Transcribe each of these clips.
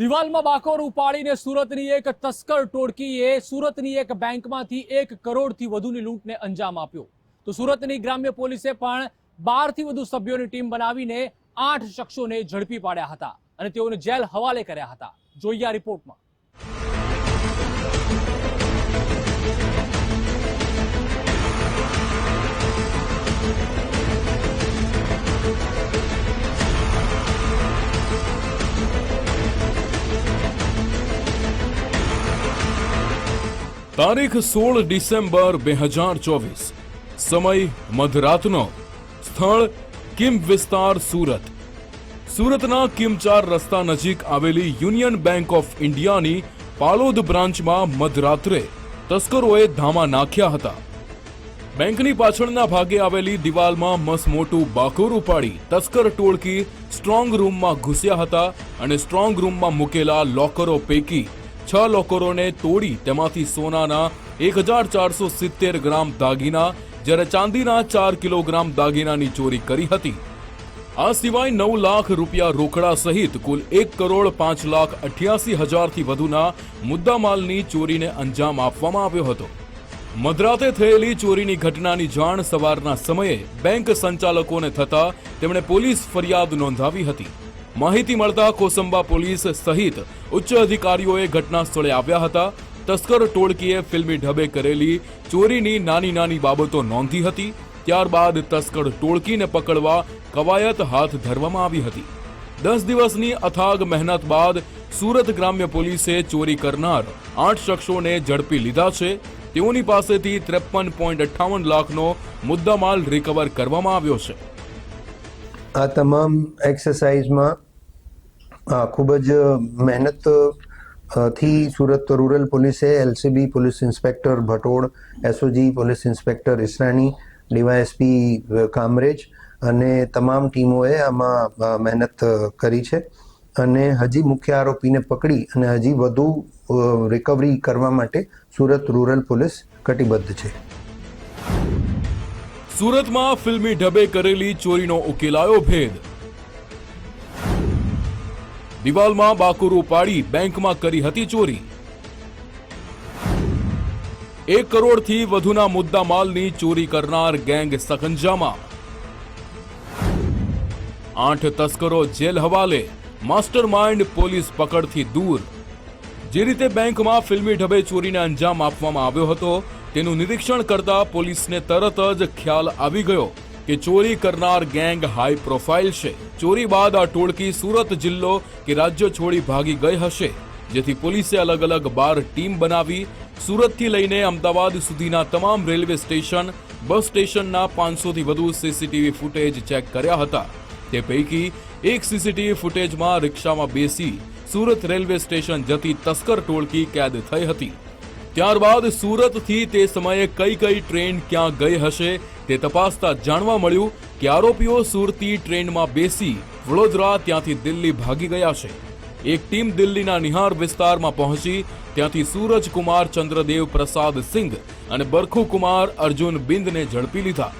દિવાલમાં બાકોર ઉપાડીને સુરતની એક તસ્કર ટોળકીએ સુરતની એક બેંકમાંથી એક કરોડથી વધુની લૂંટને અંજામ આપ્યો. તો સુરતની ગ્રામ્ય પોલીસે પણ બારથી વધુ સભ્યોની ટીમ બનાવીને આઠ શખ્સોને ઝડપી પાડ્યા હતા અને તેઓને જેલ હવાલે કર્યા હતા. જોઈએ આ રિપોર્ટમાં. તારીખ સોળ ડિસેમ્બર બે હજાર ચોવીસ. સમય મધરાતનો. સ્થળ કિમ વિસ્તાર સુરત. સુરતના કિમચાર રસ્તા નજીક આવેલી યુનિયન બેંક ઓફ ઇન્ડિયાની પાલોદ બ્રાન્ચમાં મધરાત્રે તસ્કરોએ ધામા નાખ્યા હતા. બેંકની પાછળના ભાગે આવેલી દિવાલમાં મસમોટું બાકોર ઉપાડી તસ્કર ટોળકી સ્ટ્રોંગ રૂમમાં ઘૂસ્યા હતા અને સ્ટ્રોંગ રૂમમાં મૂકેલા લોકરો પૈકી છ લોકરોને તોડી તેમાંથી સોનાના એક હજાર ચારસો સિત્તેર ગ્રામ દાગીના, જ્યારે ચાંદીના ચાર કિલોગ્રામ દાગીનાની ચોરી કરી હતી. આ સિવાય નવ લાખ રૂપિયા રોકડા સહિત કુલ એક કરોડ પાંચ લાખ અઠ્યાસી હજારથી વધુના મુદ્દામાલની ચોરીને અંજામ આપવામાં આવ્યો હતો. મધરાતે થયેલી ચોરીની ઘટનાની જાણ સવારના સમયે બેંક સંચાલકોને થતા તેમણે પોલીસ ફરિયાદ નોંધાવી હતી. માહિતી મળતા કોસંબા પોલીસ સહિત ઉચ્ચ અધિકારીઓએ ઘટના સ્થળે આવ્યા હતા. તસ્કર ટોળકીએ ફિલ્મી ઢબે કરેલી ચોરીની નાની નાની બાબતો નોંધી હતી. ત્યારબાદ તસ્કર ટોળકીને પકડવા કવાયત હાથ ધરવામાં આવી હતી. દસ દિવસની અથાગ મહેનત બાદ સુરત ગ્રામ્ય પોલીસે ચોરી કરનાર આઠ શખ્સોને ઝડપી લીધા છે. તેઓની પાસેથી ત્રેપન પોઈન્ટ અઠ્ઠાવન લાખનો મુદ્દામાલ રિકવર કરવામાં આવ્યો છે. આ તમામ એક્સરસાઇઝમાં ખૂબ જ મહેનતથી સુરત રૂરલ પોલીસે, LCB police inspector Bhatod SOG police inspector Israni, DySP Kamrej અને તમામ ટીમોએ આમાં મહેનત કરી છે. અને હજી મુખ્ય આરોપીને પકડી અને હજી વધુ રિકવરી કરવા માટે સુરત રૂરલ પોલીસ કટિબદ્ધ છે. સુરતમાં ફિલ્મી ઢબે કરેલી ચોરીનો ઉકેલાયો ભેદ. દિવાલમાં બાકુરું પાડી બેંકમાં કરી હતી ચોરી. એક કરોડથી વધુના મુદ્દા માલની ચોરી કરનાર ગેંગ સખંજામાં આઠ તસ્કરો જેલ હવાલે. માસ્ટર માઇન્ડ પોલીસ પકડથી દૂર. જે રીતે બેંકમાં ફિલ્મી ઢબે ચોરીને અંજામ આપવામાં આવ્યો હતો, તેનું નિરીક્ષણ કરતા પોલીસને તરત જ ખ્યાલ આવી ગયો કે ચોરી કરનાર ગેંગ હાઈ પ્રોફાઇલ છે. ચોરી બાદ આ ટોળકી સુરત જિલ્લો કે રાજ્ય છોડી ભાગી ગઈ હશે, જેથી પોલીસે અલગ અલગ બાર ટીમ બનાવી સુરતથી લઈને અમદાવાદ સુધીના તમામ રેલવે સ્ટેશન, બસ સ્ટેશનના પાંચસોથી વધુ સીસીટીવી ફૂટેજ ચેક કર્યા હતા. તે પૈકી એક સીસીટીવી ફૂટેજમાં રિક્ષામાં બેસી સુરત રેલવે સ્ટેશન જતી તસ્કર ટોળકી કેદ થઈ હતી. ત્યારબાદ સુરતથી તે સમયે કઈ કઈ ટ્રેન ક્યાં ગઈ હશે તે તપાસતા જાણવા મળ્યું કે આરોપીઓ સુરતી ટ્રેનમાં બેસી વડોદરા ત્યાંથી દિલ્હી ભાગી ગયા છે. એક ટીમ દિલ્હીના નિહાર વિસ્તારમાં પહોંચી, ત્યાંથી સૂરજકુમાર ચંદ્રદેવ પ્રસાદ સિંઘ અને બરખુકુમાર અર્જુન બિંદને ઝડપી લીધા.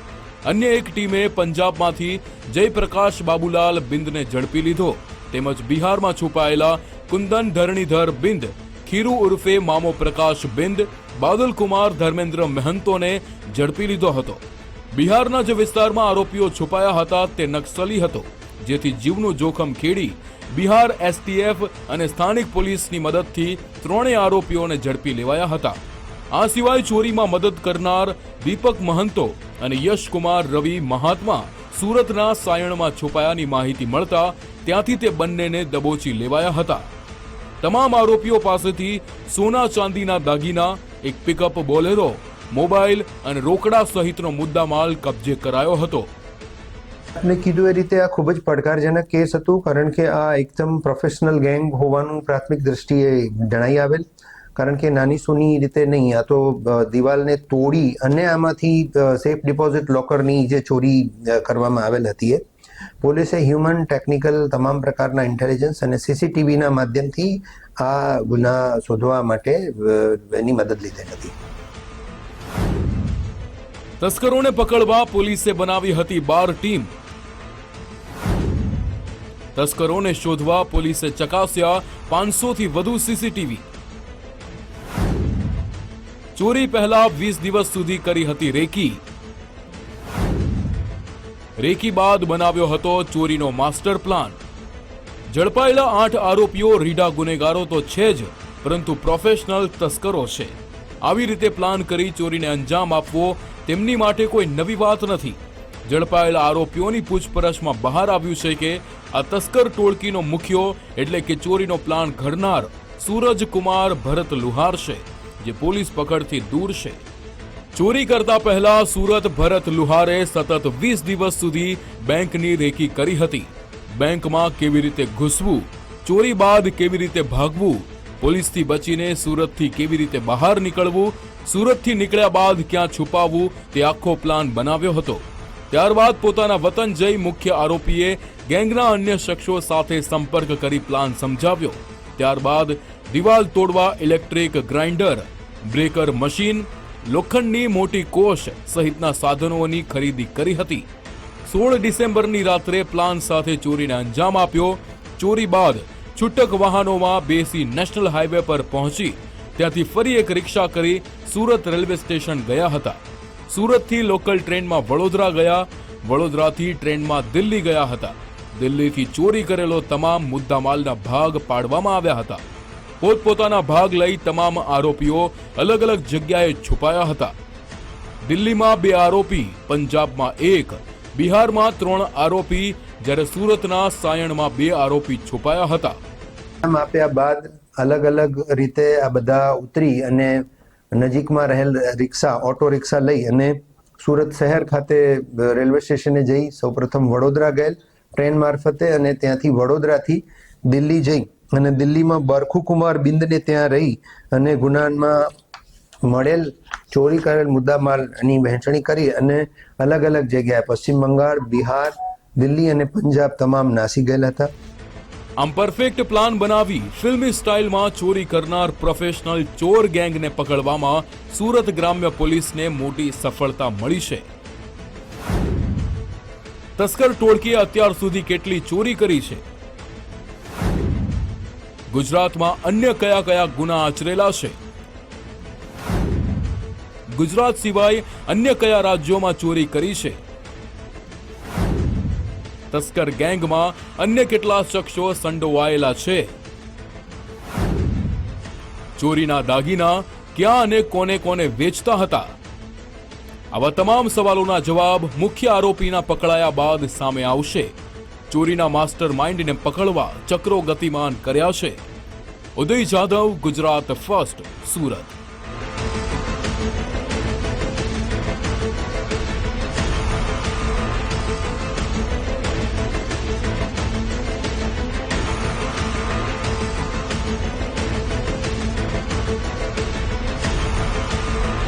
અન્ય એક ટીમે પંજાબમાંથી જયપ્રકાશ બાબુલાલ બિંદને ઝડપી લીધો. તેમજ બિહારમાં છુપાયેલા કુંદન ધરણીધર બિંદ, ખીરુ ઉર્ફે મામો પ્રકાશ બિંદ બાદલકુમાર ધર્મેન્દ્ર મહંતોને ઝડપી લીધો હતો. બિહારના જે વિસ્તારમાં આરોપીઓ છુપાયા હતા તે નક્સલી હતો, જેથી જીવનું જોખમ ખેડી બિહાર એસટીએફ અને સ્થાનિક પોલીસની મદદથી ત્રણેય આરોપીઓને ઝડપી લેવાયા હતા. આ સિવાય ચોરીમાં મદદ કરનાર દીપક મહંતો અને યશકુમાર રવિ મહાત્મા સુરતના સાયણમાં છુપાયાની માહિતી મળતા ત્યાંથી તે બંનેને દબોચી લેવાયા હતા. તમામ આરોપીઓ પાસેથી સોના ચાંદીના દાગીના, એક પિકઅપ બોલેરો, મોબાઈલ અને રોકડા સહિતનો મુદ્દામાલ કબજે કરાયો હતો. આપને કીધું એ રીતે આ ખૂબ જ પડકારજનક કેસ હતું, કારણ કે આ એકદમ પ્રોફેશનલ ગેંગ હોવાનું પ્રાથમિક દ્રષ્ટિએ જણાઈ આવેલ. કારણ કે નાની સૂની રીતે નહીં, આ તો દિવાલને તોડી અને આમાંથી સેફ ડિપોઝિટ લોકરની જે ચોરી કરવામાં આવેલ હતી એ. પોલીસે હ્યુમન ટેકનિકલ તમામ પ્રકારના ઇન્ટેલિજન્સ અને સીસીટીવીના માધ્યમથી આ ગુના શોધવા માટે એની મદદ લીધી હતી. તસ્કરોને પકડવા પોલીસે બનાવી હતી બાર ટીમ. તસ્કરોને શોધવા પોલીસે ચકાસ્યા પાંચસોથી વધુ સીસીટીવી ચોરી પહેલા વીસ દિવસ સુધી કરી હતી રેકી. રેકી બાદ બનાવ્યો હતો ચોરીનો માસ્ટર પ્લાન. ઝડપાયેલા આઠ આરોપીઓ રીઢા ગુનેગારો તો છે જ, પરંતુ પ્રોફેશનલ તસ્કરો છે. આવી રીતે પ્લાન કરી ચોરીને અંજામ આપવો તેમની માટે કોઈ નવી વાત નથી. ઝડપાયેલા આરોપીઓની પૂછપરછમાં બહાર આવ્યું છે કે આ તસ્કર ટોળકીનો મુખ્યો એટલે કે ચોરીનો પ્લાન ઘડનાર સૂરજકુમાર ભરત લુહાર છે, જે પોલીસ પકડથી દૂર છે. ચોરી કરતા પહેલા સુરત ભરત લુહારે સતત વીસ દિવસ સુધી બેંકની રેકી કરી હતી. બેંકમાં કેવી રીતે ઘૂસવું, ચોરી બાદ કેવી રીતે ભાગવું, પોલીસથી બચીને સુરતથી કેવી રીતે બહાર નીકળવું, સુરતથી નીકળ્યા બાદ ક્યાં છુપાવવું તે આખો પ્લાન બનાવ્યો હતો. ત્યારબાદ પોતાના વતન જઈ મુખ્ય આરોપીએ ગેંગના અન્ય શખ્સો સાથે સંપર્ક કરી પ્લાન સમજાવ્યો. ત્યારબાદ દિવાલ તોડવા ઇલેક્ટ્રિક ગ્રાઇન્ડર, બ્રેકર મશીન લોખંડની મોટી કોષ સહિતના સાધનોની ખરીદી કરી હતી. સોળ ડિસેમ્બરની રાત્રે પ્લાન સાથે ચોરીને અંજામ આપ્યો. ચોરી બાદ છૂટક વાહનોમાં બેસી નેશનલ હાઈવે પર પહોંચી ત્યાંથી ફરી એક રિક્ષા કરી સુરત રેલવે સ્ટેશન ગયા હતા. સુરતથી લોકલ ટ્રેનમાં વડોદરા ગયા. વડોદરાથી ટ્રેનમાં દિલ્હી ગયા હતા. દિલ્હીથી ચોરી કરેલો તમામ મુદ્દામાલના ભાગ પાડવામાં આવ્યા હતા. પોતપોતાના ભાગ લઈ તમામ આરોપીઓ અલગ અલગ જગ્યાએ છુપાયા હતા. દિલ્હીમાં બે આરોપી, પંજાબમાં એક, બિહારમાં ત્રણ આરોપી, જ્યારે સુરતના સાયણમાં બે આરોપી છુપાયા હતા. નામ આપ્યા બાદ અલગ અલગ રીતે આ બધા ઉતરી અને નજીકમાં રહેલ રિક્ષા, ઓટો રિક્ષા લઈ અને સુરત શહેર ખાતે રેલવે સ્ટેશને જઈ સૌપ્રથમ વડોદરા ગયેલ. ટ્રેન મારફતે અને ત્યાંથી વડોદરાથી દિલ્હી જઈ અને દિલ્હીમાં બરખુકુમાર બિંદને ત્યાં રહી અને ગુનાનમાં મળેલ, ચોરી કરેલ મુદ્દામાલની વહેંચણી કરી અને અલગ અલગ જગ્યાએ પશ્ચિમ બંગાળ, બિહાર, દિલ્હી અને પંજાબ તમામ નાસી ગયેલા હતા. આમ પરફેક્ટ પ્લાન બનાવી ફિલ્મી સ્ટાઇલમાં ચોરી કરનાર પ્રોફેશનલ ચોર ગેંગને પકડવામાં સુરત ગ્રામ્ય પોલીસને મોટી સફળતા મળી છે. તસ્કર ટોળકીએ અત્યાર સુધી કેટલી ચોરી કરી છે? ગુજરાતમાં અન્ય કયા કયા ગુના આચરેલા છે? ગુજરાત સિવાય અન્ય કયા રાજ્યોમાં ચોરી કરી છે? તસ્કર ગેંગમાં અન્ય કેટલા શખ્સો સંડોવાયેલા છે? ચોરીના દાગીના ક્યાં અને કોને કોને વેચતા હતા? આવા તમામ સવાલોના જવાબ મુખ્ય આરોપીના પકડાયા બાદ સામે આવશે. ચોરીના માસ્ટર માઇન્ડને પકડવા ચક્રો ગતિમાન કર્યા છે. ઉદય જાધવ ગુજરાત ફર્સ્ટ સુરત.